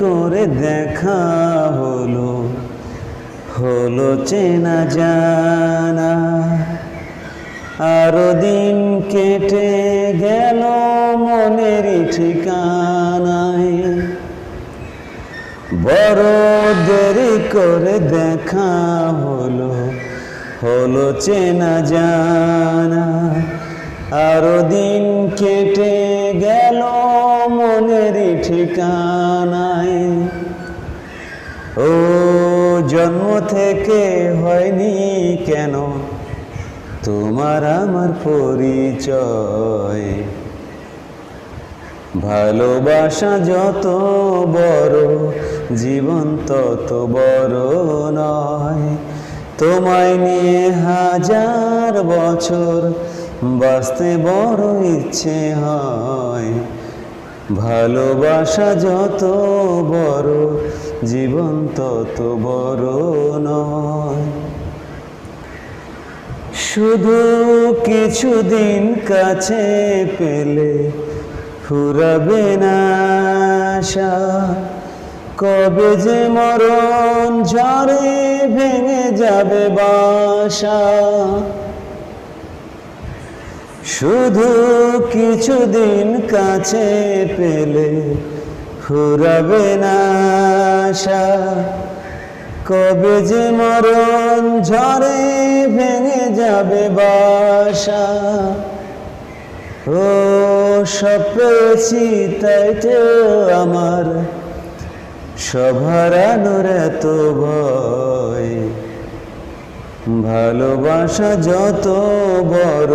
করে দেখা হলো হলো চেনা জানা। আরও দিন কেটে গেল মনের ঠিকানায়। বড় দেরি করে দেখা হলো হলো চেনা জানা। আরও দিন কেটে গেল ঠিকানায়। ও জন্ম থেকে হয়নি কেন? তোমার আমার পরিচয়। ভালোবাসা যত বড়, জীবন তত বড় নয়। তোমায় নিয়ে হাজার বছর বাঁচতে বড় ইচ্ছে হয়। ভালোবাসা যত বড়, জীবন তত বড় নয়। শুধু কিছুদিন কাছে পেলে ফুরাবে না কবে যে মরণ ঝড়ে ভেঙে যাবে বাসা। শুধু কিছুদিন কাছে পেলে ফুরাবে না আশা। কবে যে মরণ ঝরে ভেঙে যাবে বাসা। ও সব পেয়েছি তাই তো আমার সভারানোর এত ভয়। ভালোবাসা যত বড়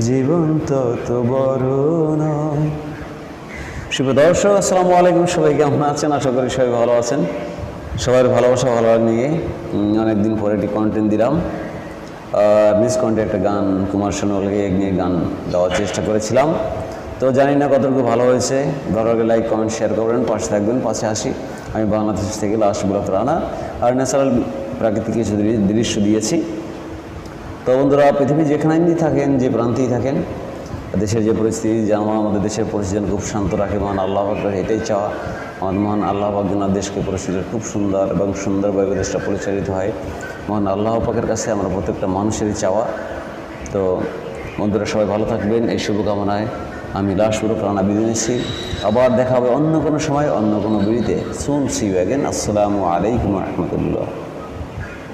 জীবন তত বড় নয়। শুভ দর্শক, আসসালামু আলাইকুম। সবাই কেমন আছেন? আশা করি সবাই ভালো আছেন। সবার ভালোবাসা, ভালো নিয়ে অনেকদিন পরে একটি কন্টেন্ট দিলাম। মিস কন্টে একটা গান, কুমার সোনালকে নিয়ে গান দেওয়ার চেষ্টা করেছিলাম। তো জানি না কতটুকু ভালো হয়েছে। ভালো লাগলে লাইক কমেন্ট শেয়ার করবেন। পাশে থাকবেন, পাশে আসি। আমি বাংলাদেশ থেকে লাস্ট বুলাত রানা। আর ন্যাচারাল প্রাকৃতিক কিছু দৃশ্য দিয়েছি। তো বন্ধুরা, পৃথিবী যেখানেই থাকেন, যে প্রান্তেই থাকেন, দেশের যে পরিস্থিতি যেন আমাদের দেশের পরিস্থিতি খুব শান্ত রাখে, মহান আল্লাহ পাকের এটাই চাওয়া। আমাদের মহান আল্লাহ পাক যেন দেশকে পরিস্থিতি খুব সুন্দর এবং সুন্দরভাবে দেশটা পরিচালিত হয়। মহান আল্লাহ পাকের কাছে আমরা প্রত্যেকটা মানুষেরই চাওয়া। তো বন্ধুরা, সবাই ভালো থাকবেন, এই শুভকামনায় আমি লাশপুর প্রাণা বিদায় নিচ্ছি। আবার দেখা হবে অন্য কোনো সময়, অন্য কোনো বিড়িতে সুন সি ব্যাগেন আসসালামু আলাইকুম রহমতুল্লাহ।